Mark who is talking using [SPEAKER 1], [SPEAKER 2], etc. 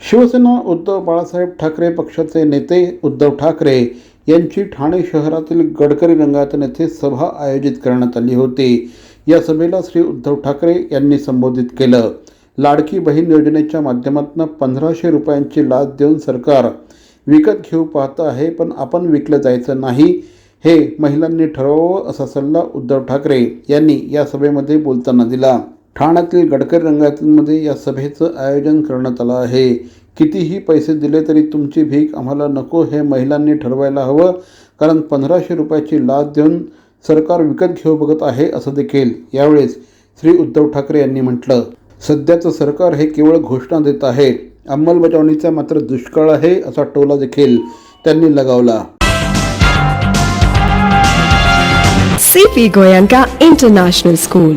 [SPEAKER 1] शिवसेना उद्धव बाळासाहेब ठाकरे पक्षाचे नेते उद्धव ठाकरे यांची ठाणे शहरातील गडकरी रंगातून येथे सभा आयोजित करण्यात आली होती. या सभेला श्री उद्धव ठाकरे यांनी संबोधित केलं. लाडकी बहीण योजनेच्या माध्यमातून पंधराशे रुपयांची लाच देऊन सरकार विकत घेऊ पाहतं आहे पण आपण विकलं जायचं नाही. हे महिलांनी ठरवावं असा सल्ला उद्धव ठाकरे यांनी या सभेमध्ये बोलताना दिला. ठाण्यातील गडकरी रंगायतमध्ये या सभेचं आयोजन करण्यात आलं आहे. कितीही पैसे दिले तरी तुमची भीक आम्हाला नको हे महिलांनी ठरवायला हवं कारण पंधराशे रुपयाची लाच देऊन सरकार विकत घेऊ बघत आहे असं देखील यावेळेस श्री उद्धव ठाकरे यांनी म्हटलं. सध्याचं सरकार हे केवळ घोषणा देत आहे. अंमलबजावणीचा मात्र दुष्काळ आहे असा टोला देखील त्यांनी लगावला.
[SPEAKER 2] C P Goenka international school